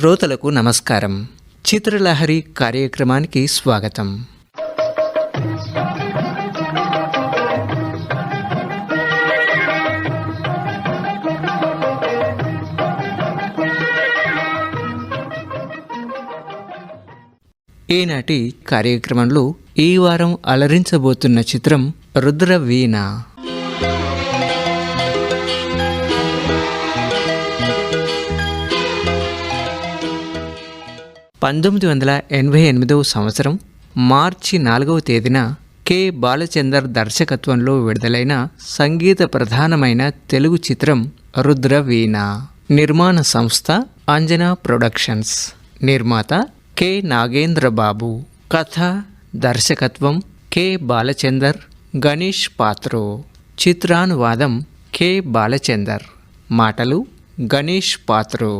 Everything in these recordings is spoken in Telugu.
శ్రోతలకు నమస్కారం. చిత్రలహరి కార్యక్రమానికి స్వాగతం. ఈనాటి కార్యక్రమంలో ఈ వారం అలరించబోతున్న చిత్రం రుద్రవీణ. పంతొమ్మిది వందల ఎనభై ఎనిమిదవ సంవత్సరం మార్చి నాలుగవ తేదీన కె. బాలచందర్ దర్శకత్వంలో విడుదలైన సంగీత ప్రధానమైన తెలుగు చిత్రం రుద్రవీణ. నిర్మాణ సంస్థ అంజనా ప్రొడక్షన్స్. నిర్మాత కె. నాగేంద్ర బాబు కథ దర్శకత్వం కె. బాలచందర్ గణేష్ పాత్రో. చిత్రానువాదం కె. బాలచందర్. మాటలు గణేష్ పాత్రో.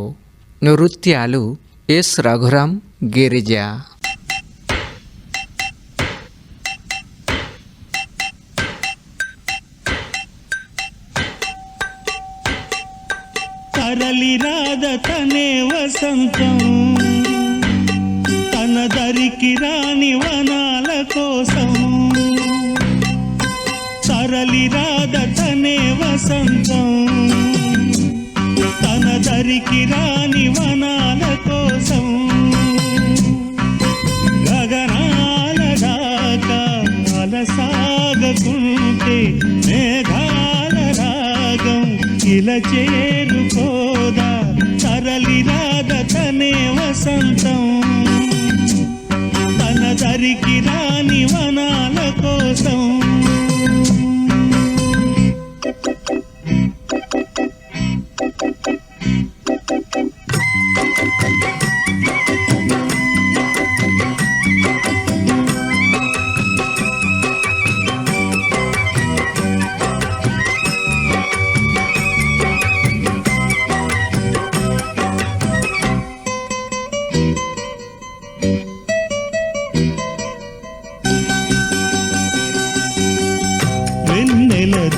నృత్యాలు ఎస్ రఘురామ్ గిరిజ. తరలి రాధ తనే వసంతం. తన దరికి రాని వనాల కోసం. తరలి రాధ తనే వసంతం. తన దరికి రాని వనాల కోసం గగనాల దాకా అలసాగకుంటే మేఘాల రాగం ఇలా చేరుకోదా. తరలి తనే వసంతం. తన దరికి రాని వనా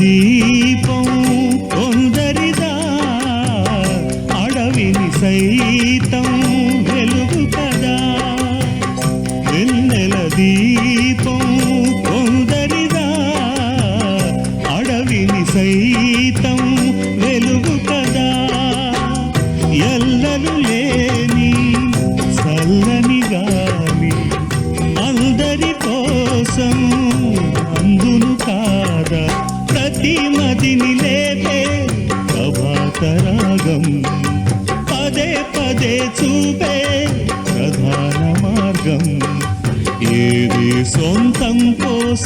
ti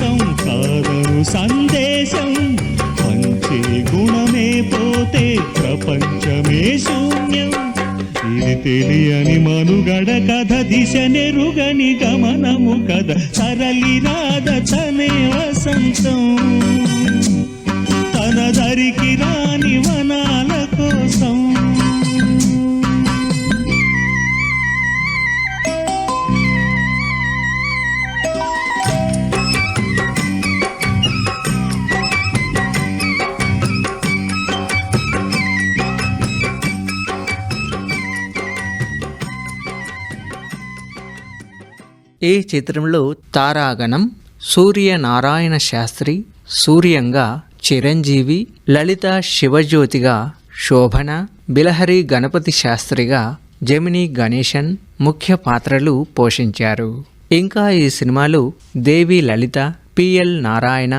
సందేశం కాదను సందేశం. మంచి గుణమే పోతే ప్రపంచమే శూన్యం. ఇది తెలియని మనుగడ కథ దిశ నెరుగని గమనము కథ. సరళి రాధ తనే వసంతం. తన దరికి రాని వనా ఈ చిత్రంలో తారాగణం సూర్యనారాయణ శాస్త్రి సూర్యంగా చిరంజీవి లలిత శివజ్యోతిగా శోభన బిలహరి గణపతి శాస్త్రిగా జమిని గణేశన్ ముఖ్య పాత్రలు పోషించారు. ఇంకా ఈ సినిమాలో దేవి లలిత పిఎల్ నారాయణ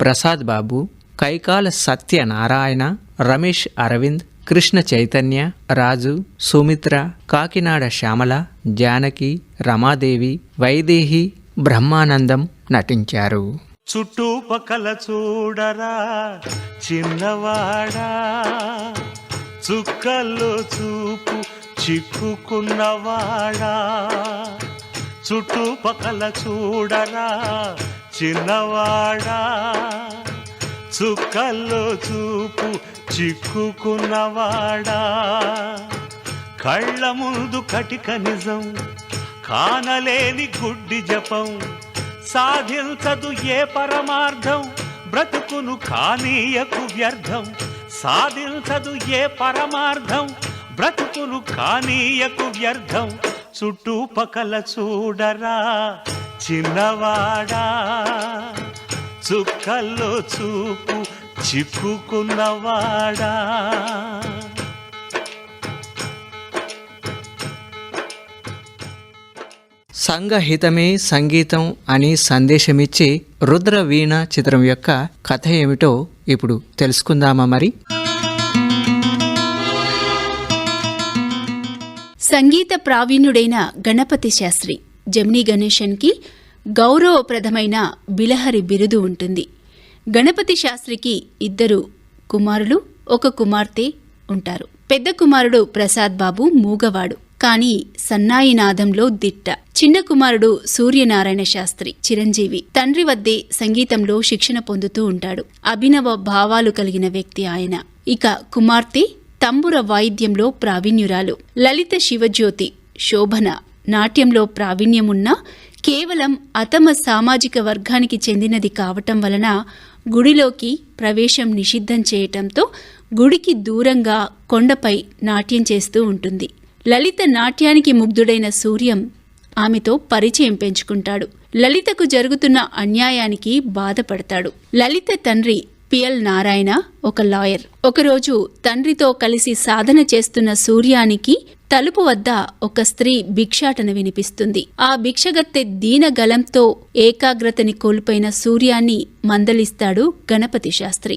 ప్రసాద్ బాబు కైకాల సత్యనారాయణ రమేష్ అరవింద్ కృష్ణ చైతన్య రాజు సుమిత్ర కాకినాడ శ్యామల జానకి రమాదేవి వైదేహి బ్రహ్మానందం నటించారు. చుట్టుపక్కల చూడరా చిన్నవాడా? చుక్కల్లో చూపు చిక్కుకున్నవాడా? చుట్టుపక్కల చూడరా చిన్నవాడా? చుక్కల్లో చూపు చిక్కుకున్నవాడా? కళ్ళ ముందు కటిక నిజం కానలేని గుడ్డి జపం సాధించదు ఏ పరమార్థం బ్రతుకును కానీయకు వ్యర్థం సాధించదు ఏ పరమార్థం బ్రతుకును కానీయకు వ్యర్థం. చుట్టుపక్కల చూడరా చిన్నవాడా? చుక్కల్లో చూపు చిక్కుకున్నవాడా? సంఘహితమే సంగీతం అని సందేశమిచ్చి రుద్ర వీణ చిత్రం యొక్క కథ ఏమిటో ఇప్పుడు తెలుసుకుందామా మరి? సంగీత ప్రావీణ్యుడైన గణపతి శాస్త్రి జమినీ గణేశన్కి గౌరవప్రదమైన బిలహరి బిరుదు ఉంటుంది. గణపతి శాస్త్రికి ఇద్దరు కుమారులు ఒక కుమార్తె ఉంటారు. పెద్ద కుమారుడు ప్రసాద్ బాబు మూగవాడు కానీ సన్నాయి నాదంలో దిట్ట. చిన్న కుమారుడు సూర్యనారాయణ శాస్త్రి చిరంజీవి. తండ్రి వద్దే సంగీతంలో శిక్షణ పొందుతూ ఉంటాడు. అభినవ భావాలు కలిగిన వ్యక్తి ఆయన. ఇక కుమార్తె తంబుర వాయిద్యంలో ప్రావీణ్యురాలు. లలిత శివజ్యోతి శోభన నాట్యంలో ప్రావీణ్యమున్న కేవలం అతమ సామాజిక వర్గానికి చెందినది కావటం వలన గుడిలోకి ప్రవేశం నిషిద్ధం చేయటంతో గుడికి దూరంగా కొండపై నాట్యం చేస్తూ ఉంటుంది. లలిత నాట్యానికి ముగ్ధుడైన సూర్యం ఆమెతో పరిచయం పెంచుకుంటాడు. లలితకు జరుగుతున్న అన్యాయానికి బాధపడతాడు. లలిత తండ్రి పిఎల్ నారాయణ ఒక లాయర్. ఒకరోజు తండ్రితో కలిసి సాధన చేస్తున్న సూర్యానికి తలుపు వద్ద ఒక స్త్రీ భిక్షాటన వినిపిస్తుంది. ఆ భిక్షగత్తె దీనగలంతో ఏకాగ్రతని కోల్పోయిన సూర్యాన్ని మందలిస్తాడు గణపతి శాస్త్రి.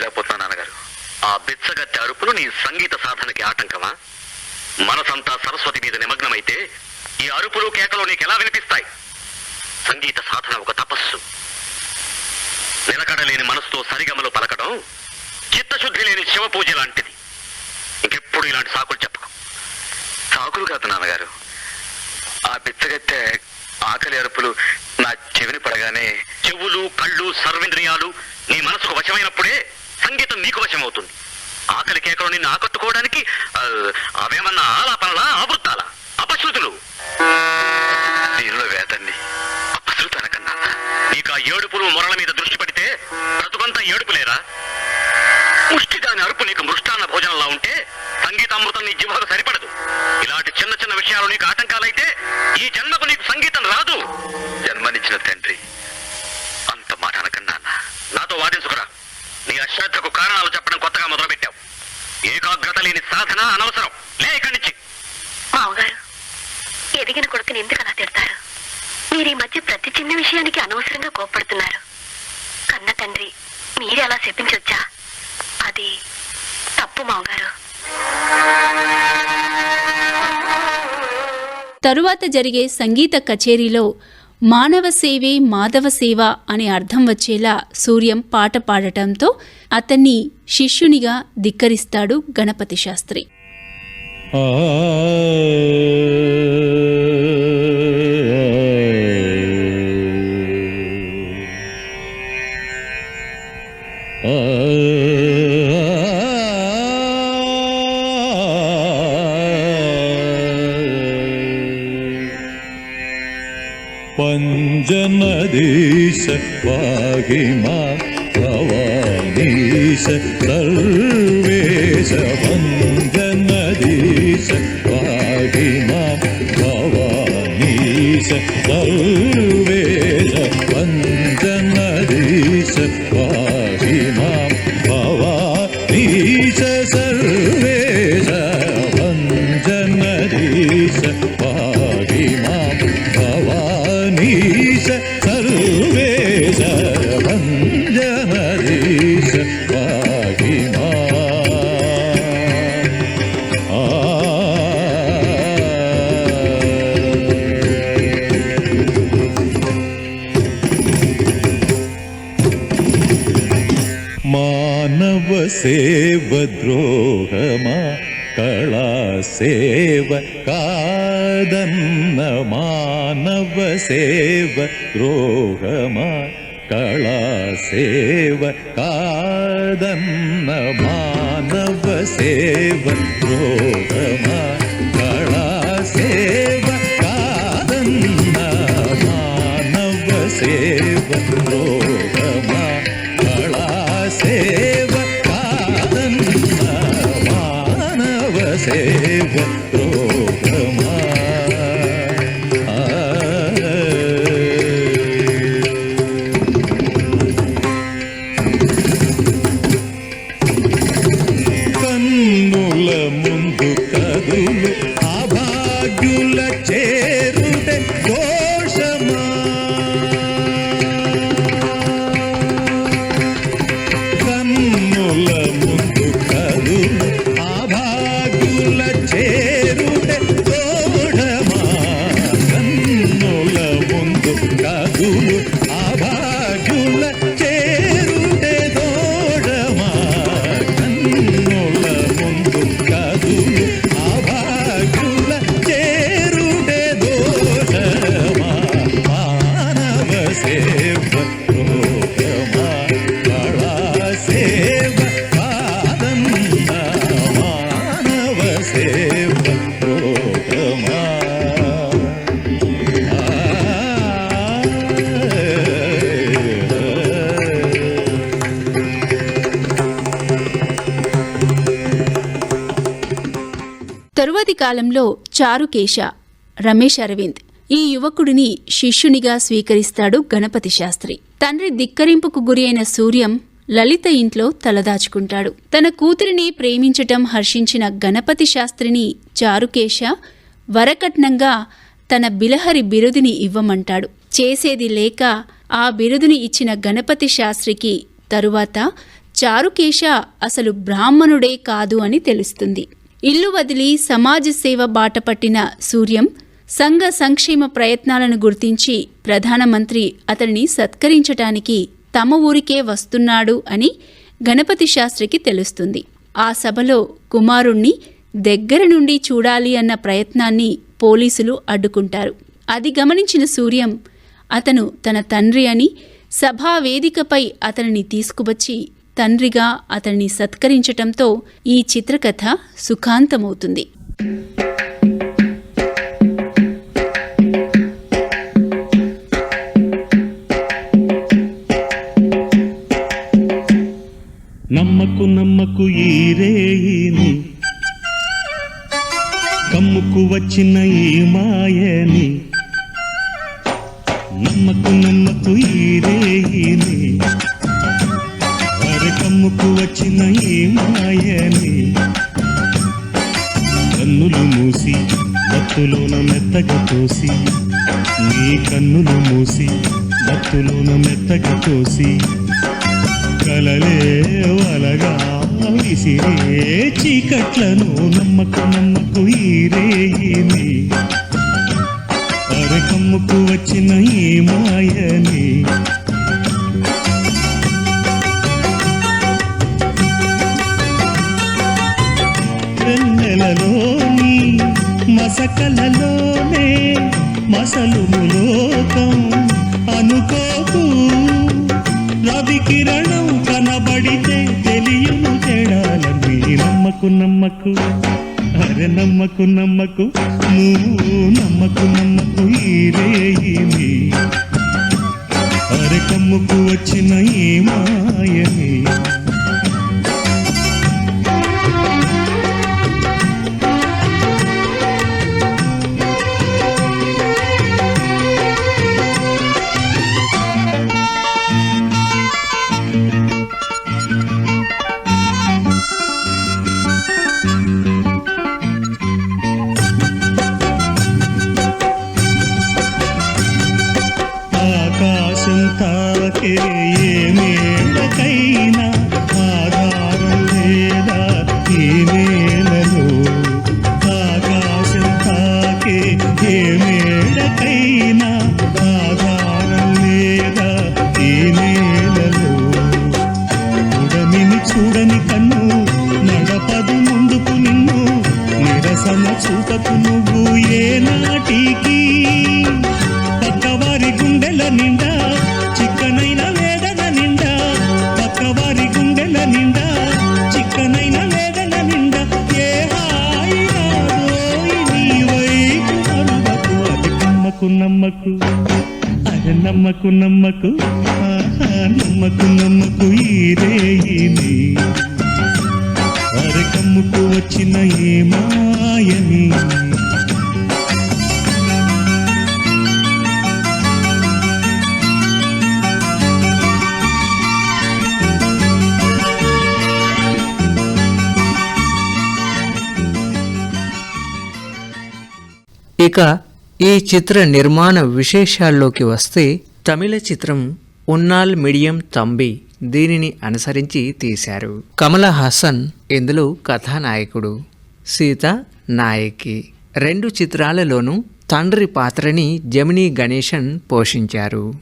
లగ్నం నాన్నగారు. ఆ బిచ్చగత్తె అరుపులు నీ సంగీత సాధనకి ఆటంకమా? మనసంతా సరస్వతి మీద నిమగ్నమైతే ఈ అరుపులు కేకలు నీకు ఎలా వినిపిస్తాయి? సంగీత సాధన ఒక తపస్సు. నిలకడలేని మనసుతో సరిగమలు పలకడం చిత్తశుద్ధి లేని శివ పూజ లాంటిది. ఇంకెప్పుడు ఇలాంటి సాకులు చెప్పకు. సాకులు కాదు నాన్నగారు. ఆ బిచ్చగత్తె ఆకలి అరుపులు నా చెవిని పడగానే చెవులు కళ్ళు సర్వేంద్రియాలు నీ మనసుకు వశమైనప్పుడే సంగీతం మీకు వశమవుతుంది. ఆకలి కేకలు నిన్ను ఆకట్టుకోవడానికి ఆ, అవేమన్నా ఆలాపనలా ఆవృత్తాలా? అపశృతులు. దీనిలో వేదండి. అపశృతి అనకన్నా నీకు ఆ ఏడుపులు మొరల మీద దృష్టి పెడితే బ్రతుకంతా ఏడుపులేరా ముష్టి దాని అరుపు నీకు మృష్టాన్న భోజనంలా ఉంటే సంగీతామృతం నీ జివ్వకు సరిపడదు. ఇలాంటి చిన్న చిన్న విషయాలు నీకు ఆటంకాలైతే ఈ జన్మకు నీకు సంగీతం రాదు. జన్మనిచ్చిన తండ్రి అంత మాట అనకన్నా. నాతో వాదించుకురా. నీ అశ్రద్ధకు కారణాలు చెప్పడం కొత్తగా మొదలుపెట్టావు. ఏకాగ్రత లేని సాధన అనవసరం. లే ఇక్కడి నుంచి. మామగారు ఎదిగిన కొడుకుని ఎందుకు అలా తిడతారు? మీరు ఈ మధ్య ప్రతి చిన్న విషయానికి అనవసరంగా కోప్పడుతున్నారు. కన్న తండ్రి మీరే అలా చెప్పించొచ్చా? అది తప్పు మామగారు తరువాత జరిగే సంగీత కచేరీలో మానవ సేవే మాధవ సేవ అనే అర్థం వచ్చేలా సూర్యం పాట పాడటంతో అతన్ని శిష్యునిగా ధిక్కరిస్తాడు గణపతి శాస్త్రి. പഞ്ചമദേശ വാഹിമ ഭവാനീശ സർവേശ പഞ്ചമദേശ വാഹിമ ഭവാനീശ സർവേ बद्रोह म कला सेव कादन्न मानव सेव द्रोहमा कला सेव कादन्न मानव सेव द्रोहमा कला सेव कादन्न मानव सेव द्रोह సమయంలో చారుకేశ రమేష్ అరవింద్. ఈ యువకుడిని శిష్యునిగా స్వీకరిస్తాడు గణపతి శాస్త్రి. తండ్రి ధిక్కరింపుకు గురి అయిన సూర్యం లలిత ఇంట్లో తలదాచుకుంటాడు. తన కూతురిని ప్రేమించటం హర్షించిన గణపతి శాస్త్రిని చారుకేశ వరకట్నంగా తన బిలహరి బిరుదుని ఇవ్వమంటాడు. చేసేది లేక ఆ బిరుదుని ఇచ్చిన గణపతి శాస్త్రికి తరువాత చారుకేశ అసలు బ్రాహ్మణుడే కాదు అని తెలుస్తుంది. ఇల్లు వదిలి సమాజ సేవ బాట పట్టిన సూర్యం సంఘ సంక్షేమ ప్రయత్నాలను గుర్తించి ప్రధానమంత్రి అతనిని సత్కరించటానికి తమ ఊరికే వస్తున్నాడు అని గణపతి శాస్త్రికి తెలుస్తుంది. ఆ సభలో కుమారుణ్ణి దగ్గర నుండి చూడాలి అన్న ప్రయత్నాన్ని పోలీసులు అడ్డుకుంటారు. అది గమనించిన సూర్యం అతను తన తండ్రి అని సభా వేదికపై అతనిని తీసుకువచ్చి తండ్రిగా అతన్ని సత్కరించటంతో ఈ చిత్రకథ సుఖాంతమవుతుంది. నమ్మకు నమ్మకు ఈ రేయిని కమ్ముకు వచ్చిన ఈ మాయని చీకట్లను నమ్మకు నమ్మకు ఈ రేయిని అరకమ్ముకు వచ్చిన ఈ మాయని. వెన్నెలలో మసకలలోనే మసలు లోకం అనుకోకు. రవి కిరణం కనబడితే తెలియను ఈ నమ్మకు నమ్మకు అరే నమ్మకు నమ్మకు నువ్వు నమ్మకు నమ్మకు ఈ రేయిని అరే కమ్ముకు వచ్చిన ఈ మాయని తాకే ఏ మేడకైనా ఆధారం లేదా? ఈ నేలలో ఆకాశం తాకే ఏ ఆధారం లేదా? ఈ నేలలో ఉడమిని చూడని కన్ను నడపదు ముందుకు నిన్ను నిరసన చూపకు నమ్మకు నమ్మకు నమ్మకు నమ్మకు నమ్మకు నమ్మకు ఈ అరే కమ్ముకు వచ్చిన ఏ మాయని. ఇక ఈ చిత్ర నిర్మాణ విశేషాల్లోకి వస్తే తమిళ చిత్రం ఉన్నాల్ మీడియం తంబి దీనిని అనుసరించి తీశారు. కమల హాసన్ ఇందులో కథానాయకుడు సీత నాయకి. రెండు చిత్రాలలోనూ తండ్రి పాత్రని జమినీ గణేశన్ పోషించారు.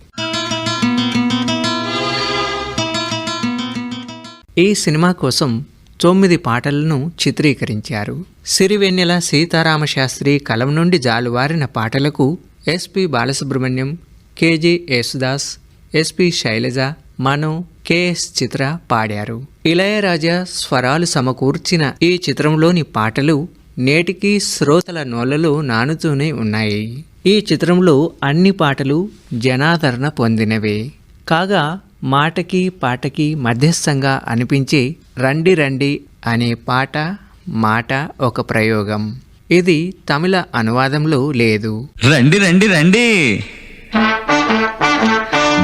ఈ సినిమా కోసం తొమ్మిది పాటలను చిత్రీకరించారు. సిరివెన్నెల సీతారామశాస్త్రి కలం నుండి జాలువారిన పాటలకు S P Balasubrahmanyam K G Yesudas S P Sailaja Manu K S Chithra పాడారు. ఇళయరాజా స్వరాలు సమకూర్చిన ఈ చిత్రంలోని పాటలు నేటికీ శ్రోతల నోలలో నానుతూనే ఉన్నాయి. ఈ చిత్రంలో అన్ని పాటలు జనాదరణ పొందినవే. కాగా మాటకి పాటకి మధ్యస్థంగా అనిపించి రండి రండి అనే పాట మాట ఒక ప్రయోగం. ఇది తమిళ అనువాదంలో లేదు. రండి రండి రండి.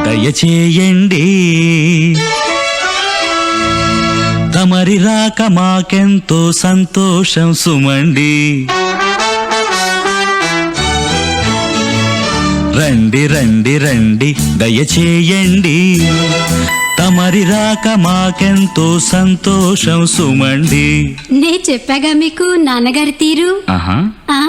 దయచేయండి. తమరి రాక మాకెంతో సంతోషం సుమండి. రండి రండి రండి దయచేయండి. తమరి రాక మాకెంతో సంతోషం సుమండి. నే చెప్పాగా మీకు నాన్నగారి తీరు? ఆ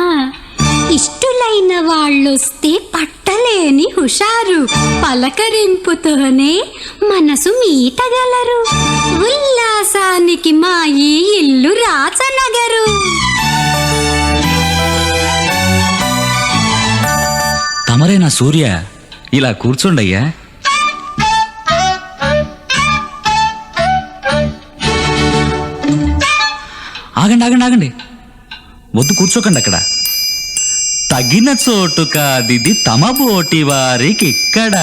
ఇష్టులైన వాళ్ళొస్తే పట్టలేని హుషారు పలకరింపుతోనే మనసు మీటగలరు. తమరేనా సూర్య ఇలా కూర్చోండయ్యా. ఆగండి ఆగండి ఆగండి. వద్దు కూర్చోకండి అక్కడ. తగిన చోటు కాదిది తమ బోటి వారికి ఇక్కడ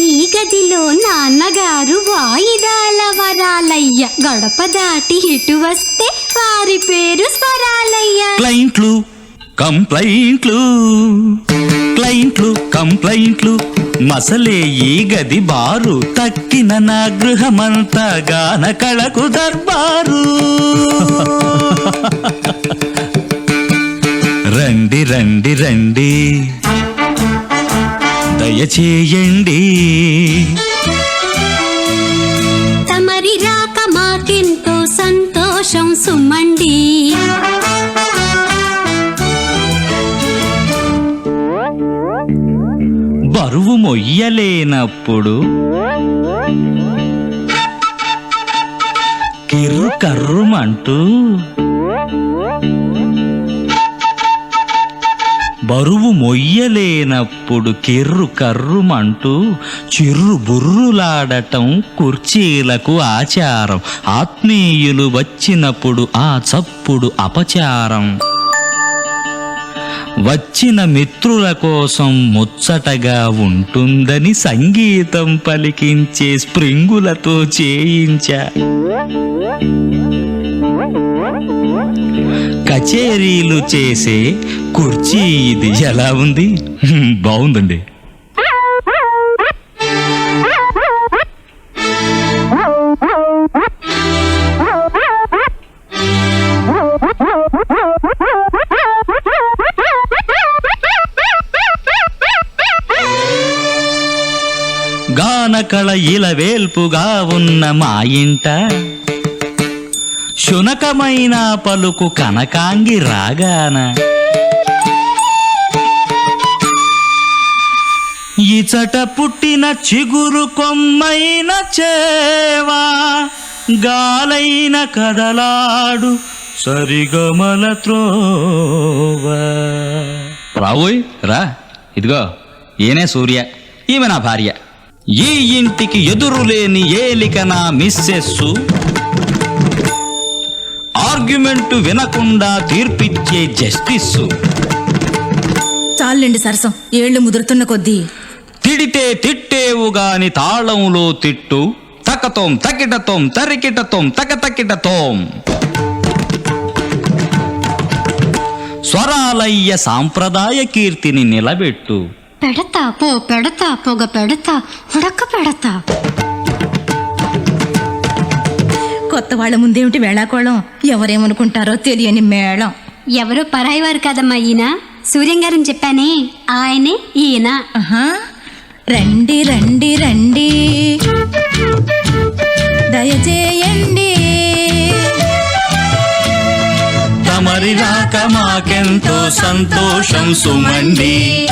ఈ గదిలో నాన్నగారు వాయిదాల వరాలయ్య. గడప దాటి ఇటు వస్తే వారి పేరు స్వరాలయ్య. క్లయింట్లు కంప్లైంట్లు కంప్లైంట్లు కంప్లైంట్లు. మసలే ఈ గది బారు. తక్కిన నా గృహమంతా గాన కళకు దర్బారు. రండి రండి రండి. దయచేయండి. మొయ్యలేనప్పుడు కిర్రు కర్రుమంటూ బరువు మొయ్యలేనప్పుడు కిర్రు కర్రుమంటూ చిర్రు బుర్రులాడటం కుర్చీలకు ఆచారం. ఆత్మీయులు వచ్చినప్పుడు ఆ చప్పుడు అపచారం. వచ్చిన మిత్రుల కోసం ముచ్చటగా ఉంటుందని సంగీతం పలికించే స్ప్రింగులతో చేయించా. కచేరీలు చేసే కుర్చీ ఇది ఎలా ఉంది? బాగుందండి. కళ ఇలవేల్పుగా ఉన్న మా ఇంట. శునకమైన పలుకు కనకాంగి రాగాన. ఇచట పుట్టిన చిగురు కొమ్మైన చేవా. గాలైన కదలాడు సరిగమల త్రోవా. రావోయ్ రా ఇదిగో ఈయనే సూర్య ఈమె నా భార్య. ఈ ఇంటికి ఎదురులేని ఏలిక నా మిస్సెస్సు. ఆర్గ్యుమెంట్ వినకుండా తీర్పిచ్చే జస్టిస్ చాలండి సరసం ఏళ్ళు ముదురుతున్న కొద్దీ. తిడితే తిట్టేవు గాని తాళంలో తిట్టు తకతోం తకిటతోం తరికిటతోం తకతకిటతోం. స్వరాలయ్య సాంప్రదాయ కీర్తిని నిలబెట్టు. పెడతా పో పెడతా పొగ పెడతా ఉడక పెడతా. కొత్త వాళ్ళ ముందేమిటి వేళాకోళం? ఎవరేమనుకుంటారో తెలియని మేళం. ఎవరో పరాయి వారు కదమ్మా ఈయన. సూర్యం గారిని చెప్పానే ఆయనే ఈయన. రండి రండి రండి. దయచేయండి. తమరి రాక మాకెంతో సంతోషం సుమండి.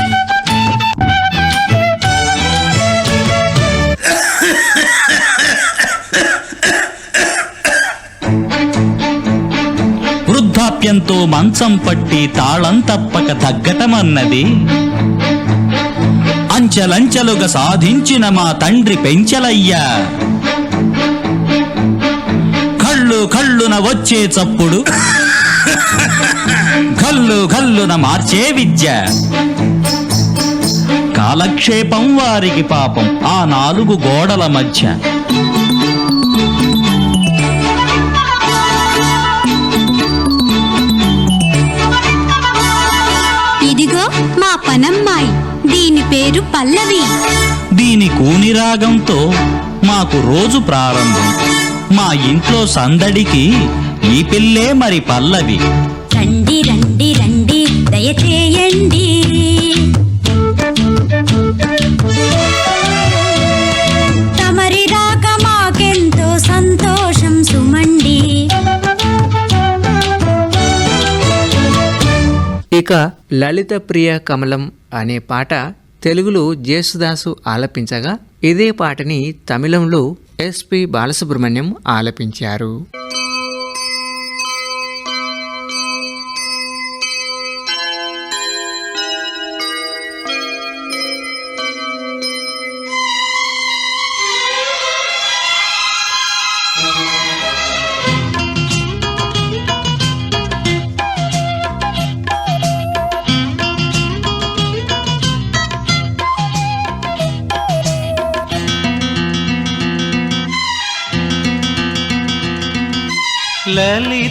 తో మంచం పట్టి తాళం తప్పక తగ్గటమన్నది. అంచెలంచెలుగా సాధించిన మా తండ్రి పెంచలయ్యా. కళ్ళు కళ్ళున వచ్చే చప్పుడు. కళ్ళు కళ్ళున మార్చే విద్య. కాలక్షేపం వారికి పాపం. ఆ నాలుగు గోడల మధ్య. పనమ్మాయి దీని పేరు పల్లవి. దీని కూని రాగంతో మాకు రోజు ప్రారంభం. మా ఇంట్లో సందడికి ఈ పిల్లే మరి పల్లవి. రండి రండి రండి. దయచేయండి. ఇక లలిత ప్రియ కమలం అనే పాట తెలుగులో జేసుదాసు ఆలపించగా ఇదే పాటని తమిళంలో ఎస్పి బాలసుబ్రహ్మణ్యం ఆలపించారు.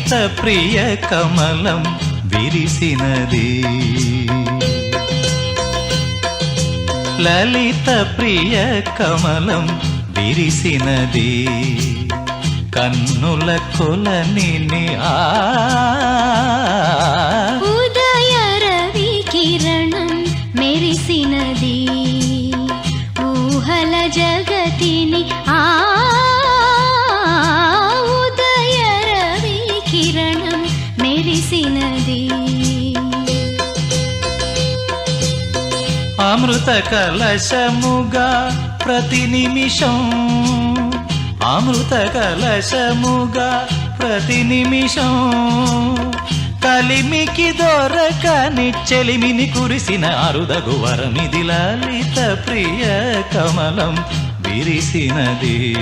లలిత ప్రియ కమలం విరిసినది. లలిత ప్రియ కమలం విరిసినది. కన్నుల కొలని ఆ అమృత కలశముగా ప్రతి నిమిషం. అమృత కలశముగా ప్రతి నిమిషం. కలిమికి దొరకని చెలిమిని కురిసిన అరుదగు వరమిది లలిత ప్రియ కమలం విరిసినది.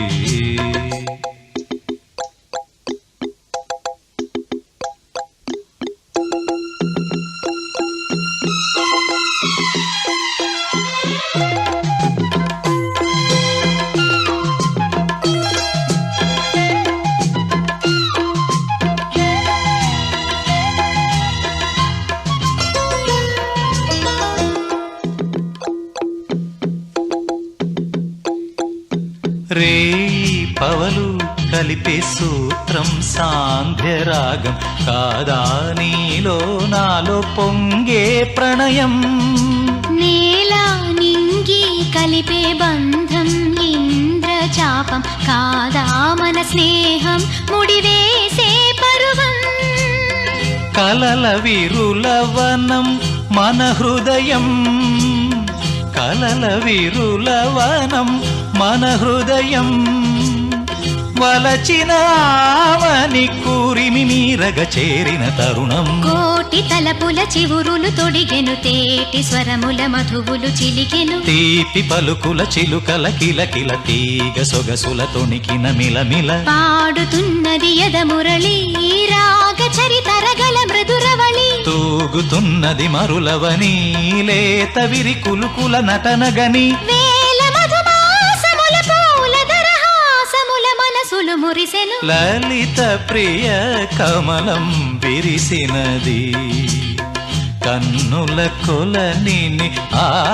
ప్రణయం. నేల నింగి కలిపే బంధం ఇంద్రచాపం కాదా మన స్నేహం ముడివేసే పరువం. కలల విరులవనం మన హృదయం. కలల విరులవనం మన హృదయం. వలచిన ఆవని కూరిమి మీరగ చేరిన తరుణం. కోటి తలపుల చివురులు తొడిగెను తేటి స్వరముల మధువులు చిలికెను. తీపి పలుకుల చిలుకల కిలకిల తీగ సొగసుల తొణికిన మిలమిల పాడుతున్నది యద మురళి రాగ చరితరగల మృదురవళి. తూగుతున్నది మరులవని లేత విరి కులుకుల నటనగని. వేల మురిసెను. లలిత ప్రియ కమలం విరిసినది. కన్నుల కొలని ఆ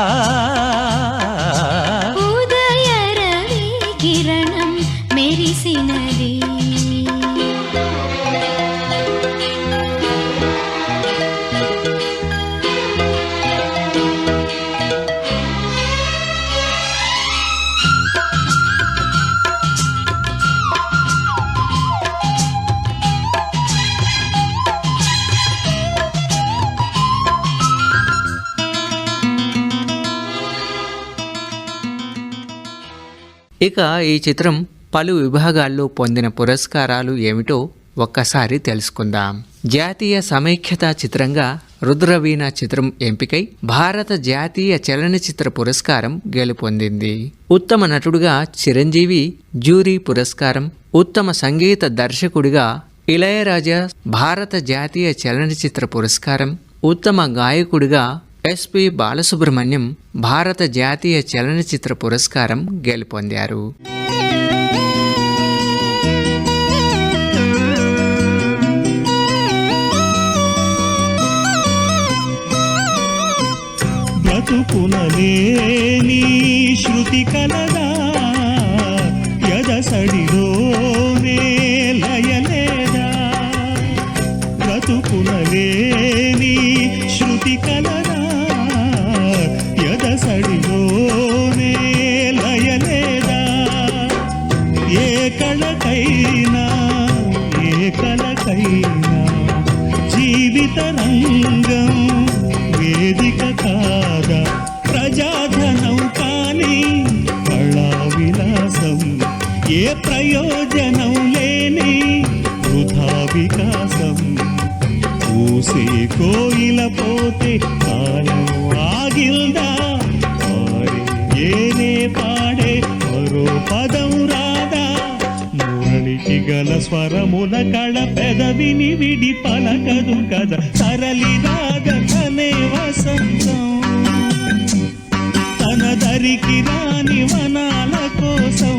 ఇక ఈ చిత్రం పలు విభాగాల్లో పొందిన పురస్కారాలు ఏమిటో ఒక్కసారి తెలుసుకుందాం. జాతీయ సమైక్యత చిత్రంగా రుద్రవీణ చిత్రం ఎంపికై భారత జాతీయ చలనచిత్ర పురస్కారం గెలుపొందింది. ఉత్తమ నటుడుగా చిరంజీవి జ్యూరీ పురస్కారం ఉత్తమ సంగీత దర్శకుడిగా ఇళయరాజా భారత జాతీయ చలనచిత్ర పురస్కారం ఉత్తమ గాయకుడిగా ఎస్పి బాలసుబ్రహ్మణ్యం భారత జాతీయ చలనచిత్ర పురస్కారం గెలుపొందారు. బ్రతుకునలేని శృతి కలదా ఎదసడిలోనే స్వరముల కళ పెదవిని విడి పలకదు కదా. సరళి రాగనే వసంతం. తన దరికి రాని వనాల కోసం